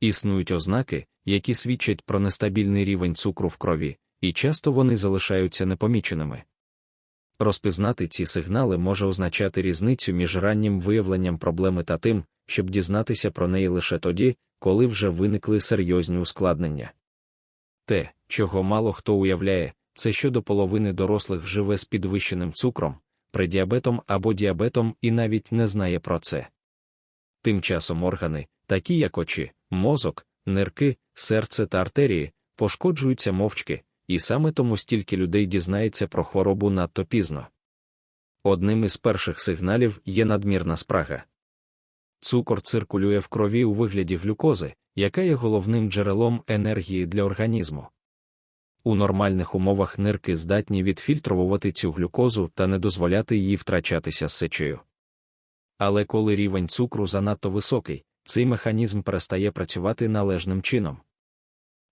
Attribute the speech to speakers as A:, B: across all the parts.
A: Існують ознаки, які свідчать про нестабільний рівень цукру в крові, і часто вони залишаються непоміченими. Розпізнати ці сигнали може означати різницю між раннім виявленням проблеми та тим, щоб дізнатися про неї лише тоді, коли вже виникли серйозні ускладнення. Те, чого мало хто уявляє, це що до половини дорослих живе з підвищеним цукром, предіабетом або діабетом і навіть не знає про це. Тим часом органи, такі як очі, мозок, нирки, серце та артерії, пошкоджуються мовчки, і саме тому стільки людей дізнається про хворобу надто пізно. Одним із перших сигналів є надмірна спрага. Цукор циркулює в крові у вигляді глюкози, яка є головним джерелом енергії для організму. У нормальних умовах нирки здатні відфільтрувати цю глюкозу та не дозволяти їй втрачатися з сечею. Але коли рівень цукру занадто високий, цей механізм перестає працювати належним чином.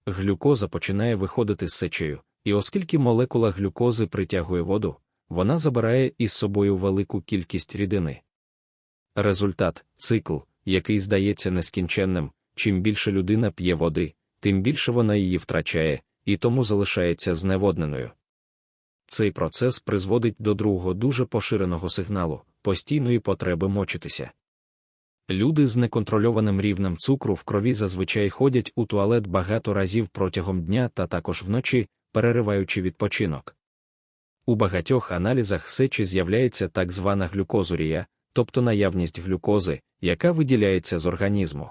A: Глюкоза починає виходити з сечею, і оскільки молекула глюкози притягує воду, вона забирає із собою велику кількість рідини. Результат цикл, який здається нескінченним, чим більше людина п'є води, тим більше вона її втрачає, і тому залишається зневодненою. Цей процес призводить до другого дуже поширеного сигналу постійної потреби мочитися. Люди з неконтрольованим рівнем цукру в крові зазвичай ходять у туалет багато разів протягом дня та також вночі, перериваючи відпочинок. У багатьох аналізах сечі з'являється так звана глюкозурія, тобто наявність глюкози, яка виділяється з організму.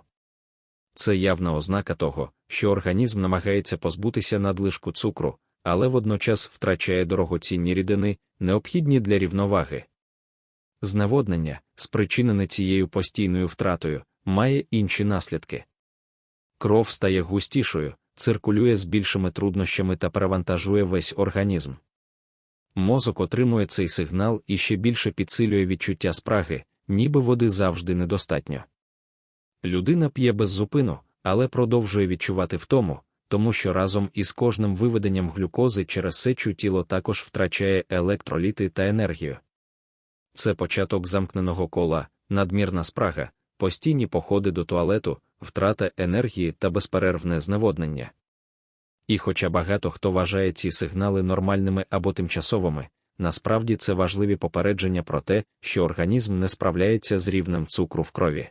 A: Це явна ознака того, що організм намагається позбутися надлишку цукру, але водночас втрачає дорогоцінні рідини, необхідні для рівноваги. Зневоднення, спричинене цією постійною втратою, має інші наслідки. Кров стає густішою, циркулює з більшими труднощами та перевантажує весь організм. Мозок отримує цей сигнал і ще більше підсилює відчуття спраги, ніби води завжди недостатньо. Людина п'є без зупину, але продовжує відчувати втому, тому що разом із кожним виведенням глюкози через сечу тіло також втрачає електроліти та енергію. Це початок замкненого кола, надмірна спрага, постійні походи до туалету, втрата енергії та безперервне зневоднення. І хоча багато хто вважає ці сигнали нормальними або тимчасовими, насправді це важливі попередження про те, що організм не справляється з рівнем цукру в крові.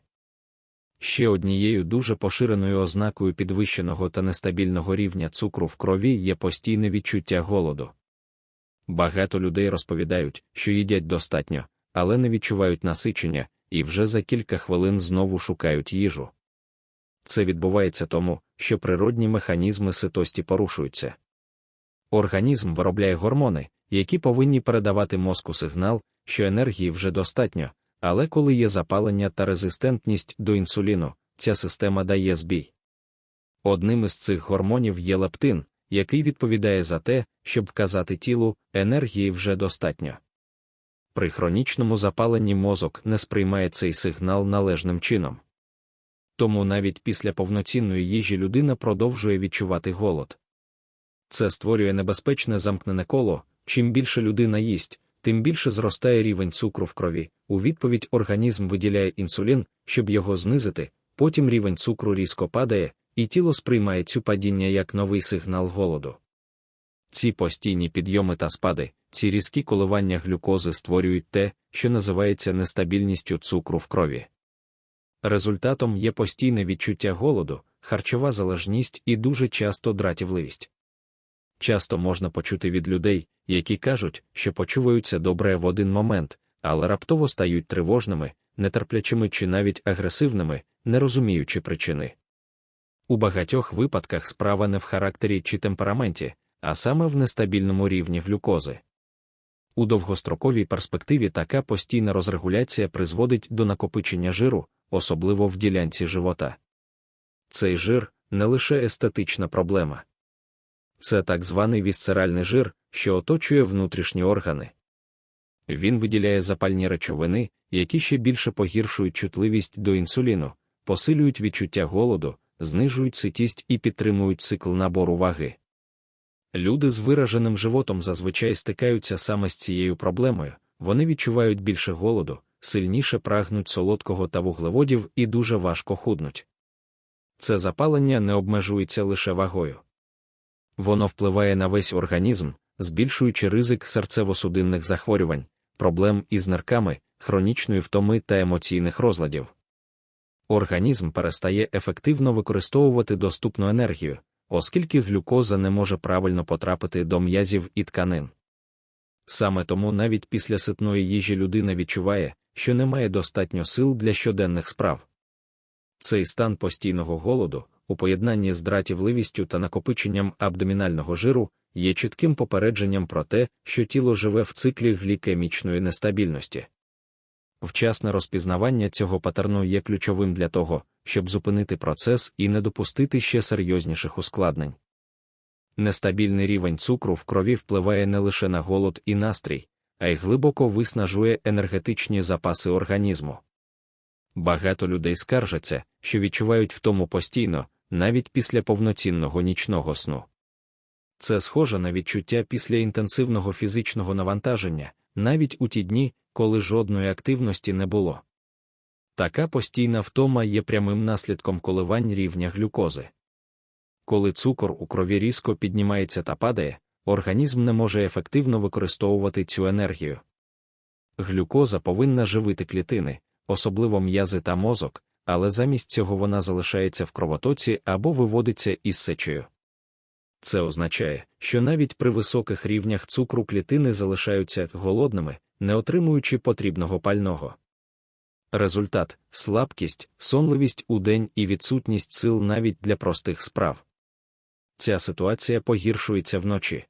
A: Ще однією дуже поширеною ознакою підвищеного та нестабільного рівня цукру в крові є постійне відчуття голоду. Багато людей розповідають, що їдять достатньо, але не відчувають насичення, і вже за кілька хвилин знову шукають їжу. Це відбувається тому, що природні механізми ситості порушуються. Організм виробляє гормони, які повинні передавати мозку сигнал, що енергії вже достатньо, але коли є запалення та резистентність до інсуліну, ця система дає збій. Одним із цих гормонів є лептин, який відповідає за те, щоб вказати тілу, енергії вже достатньо. При хронічному запаленні мозок не сприймає цей сигнал належним чином. Тому навіть після повноцінної їжі людина продовжує відчувати голод. Це створює небезпечне замкнене коло, чим більше людина їсть, тим більше зростає рівень цукру в крові. У відповідь організм виділяє інсулін, щоб його знизити, потім рівень цукру різко падає, і тіло сприймає цю падіння як новий сигнал голоду. Ці постійні підйоми та спади, ці різкі коливання глюкози створюють те, що називається нестабільністю цукру в крові. Результатом є постійне відчуття голоду, харчова залежність і дуже часто дратівливість. Часто можна почути від людей, які кажуть, що почуваються добре в один момент, але раптово стають тривожними, нетерплячими чи навіть агресивними, не розуміючи причини. У багатьох випадках справа не в характері чи темпераменті, а саме в нестабільному рівні глюкози. У довгостроковій перспективі така постійна розрегуляція призводить до накопичення жиру, особливо в ділянці живота. Цей жир не лише естетична проблема. Це так званий вісцеральний жир, що оточує внутрішні органи. Він виділяє запальні речовини, які ще більше погіршують чутливість до інсуліну, посилюють відчуття голоду, знижують ситість і підтримують цикл набору ваги. Люди з вираженим животом зазвичай стикаються саме з цією проблемою, вони відчувають більше голоду, сильніше прагнуть солодкого та вуглеводів і дуже важко худнуть. це запалення не обмежується лише вагою. Воно впливає на весь організм, збільшуючи ризик серцево-судинних захворювань, проблем із нирками, хронічної втоми та емоційних розладів. Організм перестає ефективно використовувати доступну енергію, оскільки глюкоза не може правильно потрапити до м'язів і тканин. Саме тому навіть після ситної їжі людина відчуває, що не має достатньо сил для щоденних справ. Цей стан постійного голоду, у поєднанні з дратівливістю та накопиченням абдомінального жиру, є чітким попередженням про те, що тіло живе в циклі глікемічної нестабільності. Вчасне розпізнавання цього патерну є ключовим для того, щоб зупинити процес і не допустити ще серйозніших ускладнень. Нестабільний рівень цукру в крові впливає не лише на голод і настрій, а й глибоко виснажує енергетичні запаси організму. Багато людей скаржаться, що відчувають втому постійно, навіть після повноцінного нічного сну. Це схоже на відчуття після інтенсивного фізичного навантаження, навіть у ті дні, коли жодної активності не було. Така постійна втома є прямим наслідком коливань рівня глюкози. Коли цукор у крові різко піднімається та падає, організм не може ефективно використовувати цю енергію. Глюкоза повинна живити клітини, особливо м'язи та мозок, але замість цього вона залишається в кровотоці або виводиться із сечею. Це означає, що навіть при високих рівнях цукру клітини залишаються голодними, не отримуючи потрібного пального. Результат слабкість, сонливість у день і відсутність сил навіть для простих справ. Ця ситуація погіршується вночі.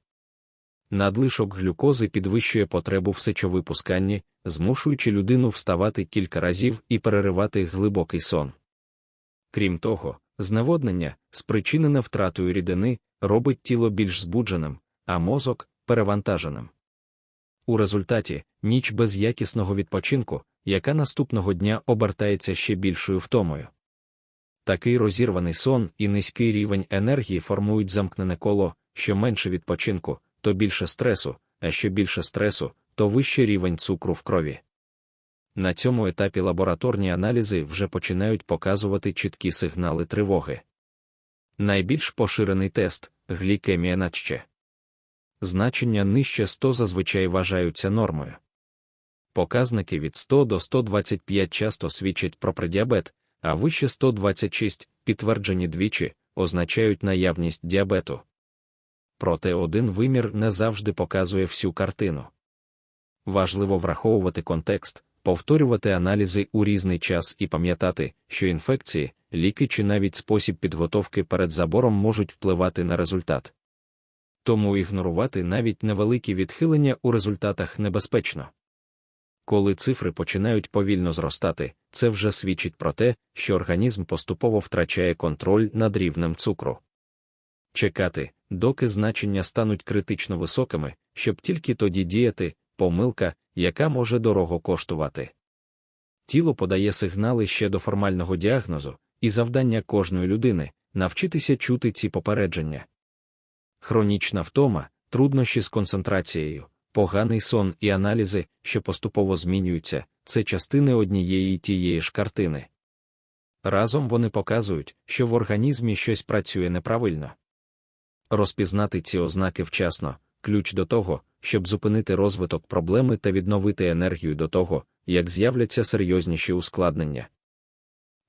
A: Надлишок глюкози підвищує потребу в сечовипусканні, змушуючи людину вставати кілька разів і переривати глибокий сон. Крім того, зневоднення, спричинене втратою рідини, робить тіло більш збудженим, а мозок перевантаженим. У результаті ніч без якісного відпочинку, яка наступного дня обертається ще більшою втомою. Такий розірваний сон і низький рівень енергії формують замкнене коло, що менше відпочинку, то більше стресу, а що більше стресу, то вищий рівень цукру в крові. На цьому етапі лабораторні аналізи вже починають показувати чіткі сигнали тривоги. Найбільш поширений тест глікемія наче. Значення нижче 100 зазвичай вважаються нормою. Показники від 100 до 125 часто свідчать про предіабет, а вище 126, підтверджені двічі, означають наявність діабету. Проте один вимір не завжди показує всю картину. Важливо враховувати контекст, повторювати аналізи у різний час і пам'ятати, що інфекції, ліки чи навіть спосіб підготовки перед забором можуть впливати на результат. Тому ігнорувати навіть невеликі відхилення у результатах небезпечно. Коли цифри починають повільно зростати, це вже свідчить про те, що організм поступово втрачає контроль над рівнем цукру. Чекати, доки значення стануть критично високими, щоб тільки тоді діяти, помилка, яка може дорого коштувати. Тіло подає сигнали ще до формального діагнозу, і завдання кожної людини навчитися чути ці попередження. Хронічна втома, труднощі з концентрацією, поганий сон і аналізи, що поступово змінюються, це частини однієї і тієї ж картини. Разом вони показують, що в організмі щось працює неправильно. Розпізнати ці ознаки вчасно ключ до того, щоб зупинити розвиток проблеми та відновити енергію до того, як з'являться серйозніші ускладнення.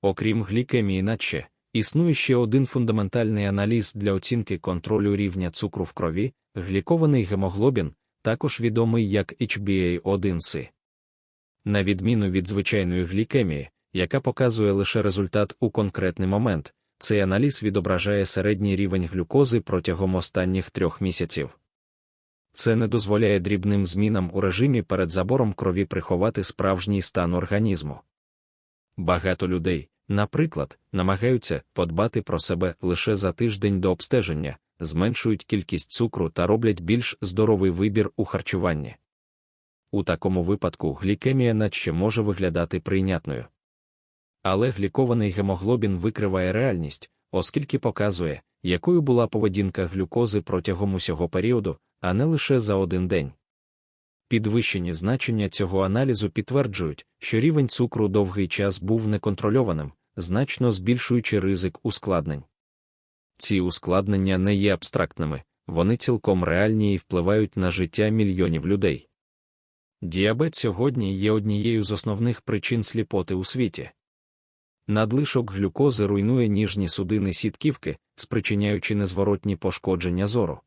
A: Окрім глікемії наче, існує ще один фундаментальний аналіз для оцінки контролю рівня цукру в крові, глікований гемоглобін, також відомий як HbA1c. На відміну від звичайної глікемії, яка показує лише результат у конкретний момент, цей аналіз відображає середній рівень глюкози протягом останніх трьох місяців. Це не дозволяє дрібним змінам у режимі перед забором крові приховати справжній стан організму. Багато людей, наприклад, намагаються подбати про себе лише за тиждень до обстеження, зменшують кількість цукру та роблять більш здоровий вибір у харчуванні. У такому випадку глікемія наче може виглядати прийнятною. Але глікований гемоглобін викриває реальність, оскільки показує, якою була поведінка глюкози протягом усього періоду, а не лише за один день. Підвищені значення цього аналізу підтверджують, що рівень цукру довгий час був неконтрольованим, значно збільшуючи ризик ускладнень. Ці ускладнення не є абстрактними, вони цілком реальні і впливають на життя мільйонів людей. Діабет сьогодні є однією з основних причин сліпоти у світі. Надлишок глюкози руйнує ніжні судини сітківки, спричиняючи незворотні пошкодження зору.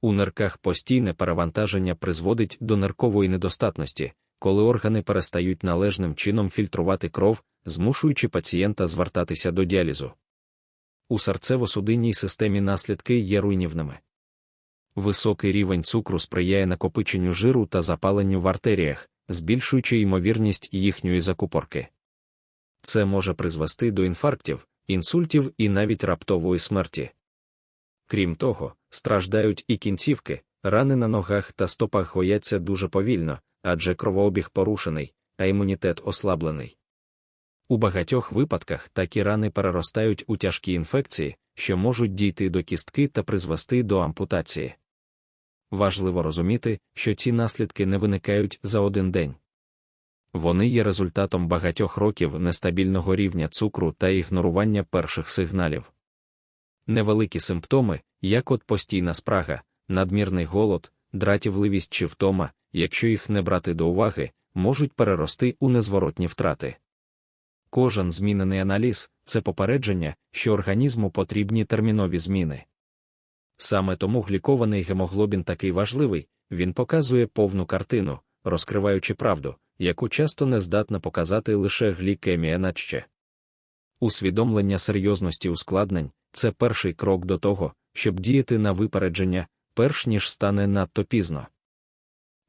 A: У нирках постійне перевантаження призводить до ниркової недостатності, коли органи перестають належним чином фільтрувати кров, змушуючи пацієнта звертатися до діалізу. У серцево-судинній системі наслідки є руйнівними. Високий рівень цукру сприяє накопиченню жиру та запаленню в артеріях, збільшуючи ймовірність їхньої закупорки. Це може призвести до інфарктів, інсультів і навіть раптової смерті. Крім того, страждають і кінцівки, рани на ногах та стопах гояться дуже повільно, адже кровообіг порушений, а імунітет ослаблений. У багатьох випадках такі рани переростають у тяжкі інфекції, що можуть дійти до кістки та призвести до ампутації. Важливо розуміти, що ці наслідки не виникають за один день. Вони є результатом багатьох років нестабільного рівня цукру та ігнорування перших сигналів. Невеликі симптоми, як от постійна спрага, надмірний голод, дратівливість чи втома, якщо їх не брати до уваги, можуть перерости у незворотні втрати. Кожен змінений аналіз це попередження, що організму потрібні термінові зміни. Саме тому глікований гемоглобін такий важливий, він показує повну картину, розкриваючи правду, яку часто не здатна показати лише глікемія надще. Усвідомлення серйозності ускладнень це перший крок до того, щоб діяти на випередження, перш ніж стане надто пізно.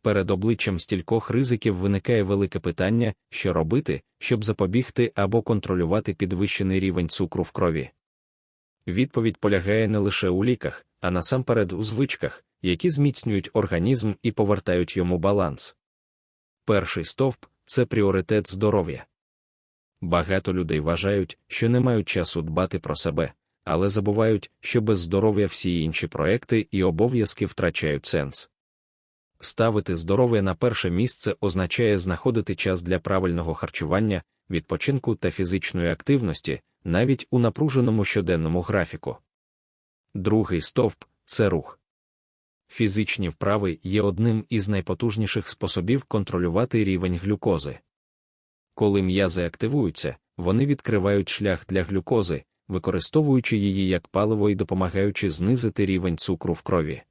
A: Перед обличчям стількох ризиків виникає велике питання, що робити, щоб запобігти або контролювати підвищений рівень цукру в крові. Відповідь полягає не лише у ліках, а насамперед у звичках, які зміцнюють організм і повертають йому баланс. Перший стовп це пріоритет здоров'я. Багато людей вважають, що не мають часу дбати про себе, але забувають, що без здоров'я всі інші проекти і обов'язки втрачають сенс. Ставити здоров'я на перше місце означає знаходити час для правильного харчування, відпочинку та фізичної активності, навіть у напруженому щоденному графіку. Другий стовп це рух. Фізичні вправи є одним із найпотужніших способів контролювати рівень глюкози. Коли м'язи активуються, вони відкривають шлях для глюкози, використовуючи її як паливо і допомагаючи знизити рівень цукру в крові.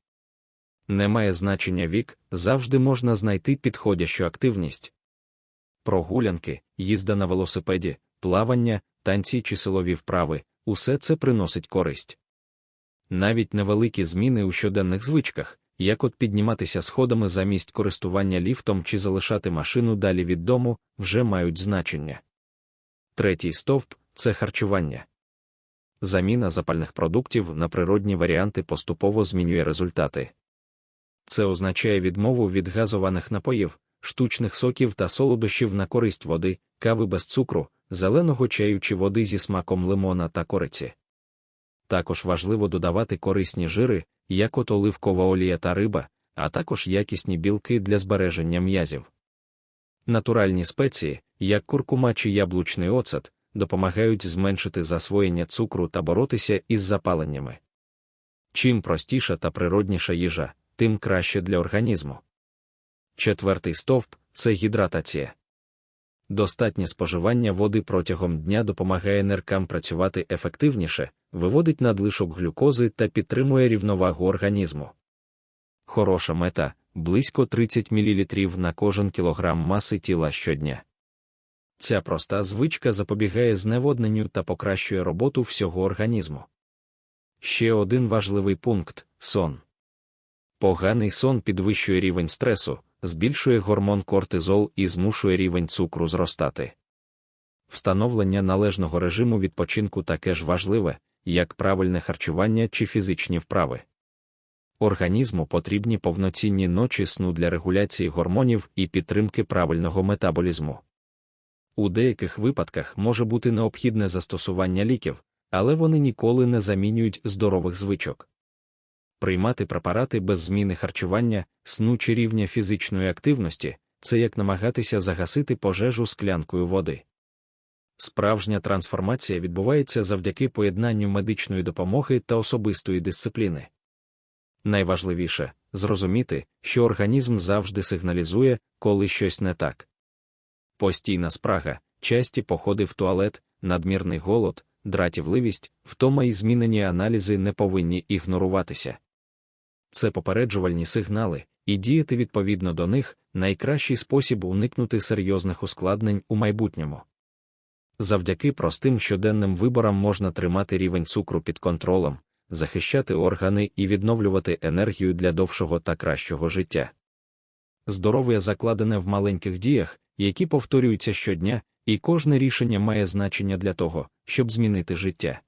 A: Немає значення вік, завжди можна знайти підходящу активність. Прогулянки, їзда на велосипеді, плавання, танці чи силові вправи усе це приносить користь. Навіть невеликі зміни у щоденних звичках, як от підніматися сходами замість користування ліфтом чи залишати машину далі від дому, вже мають значення. Третій стовп це харчування. Заміна запальних продуктів на природні варіанти поступово змінює результати. Це означає відмову від газованих напоїв, штучних соків та солодощів на користь води, кави без цукру, зеленого чаю чи води зі смаком лимона та кориці. Також важливо додавати корисні жири, як от оливкова олія та риба, а також якісні білки для збереження м'язів. Натуральні спеції, як куркума чи яблучний оцет, допомагають зменшити засвоєння цукру та боротися із запаленнями. Чим простіша та природніша їжа, тим краще для організму. Четвертий стовп це гідратація. Достатнє споживання води протягом дня допомагає ниркам працювати ефективніше, виводить надлишок глюкози та підтримує рівновагу організму. Хороша мета близько 30 мл на кожен кілограм маси тіла щодня. Ця проста звичка запобігає зневодненню та покращує роботу всього організму. Ще один важливий пункт сон. Поганий сон підвищує рівень стресу, збільшує гормон кортизол і змушує рівень цукру зростати. Встановлення належного режиму відпочинку таке ж важливе, як правильне харчування чи фізичні вправи. Організму потрібні повноцінні ночі сну для регуляції гормонів і підтримки правильного метаболізму. У деяких випадках може бути необхідне застосування ліків, але вони ніколи не замінюють здорових звичок приймати препарати без зміни харчування, сну чи рівня фізичної активності це як намагатися загасити пожежу склянкою води. Справжня трансформація відбувається завдяки поєднанню медичної допомоги та особистої дисципліни. Найважливіше зрозуміти, що організм завжди сигналізує, коли щось не так. Постійна спрага, часті походи в туалет, надмірний голод, дратівливість, втома і змінені аналізи не повинні ігноруватися. Це попереджувальні сигнали, і діяти відповідно до них найкращий спосіб уникнути серйозних ускладнень у майбутньому. Завдяки простим щоденним виборам можна тримати рівень цукру під контролем, захищати органи і відновлювати енергію для довшого та кращого життя. Здоров'я закладене в маленьких діях, які повторюються щодня, і кожне рішення має значення для того, щоб змінити життя.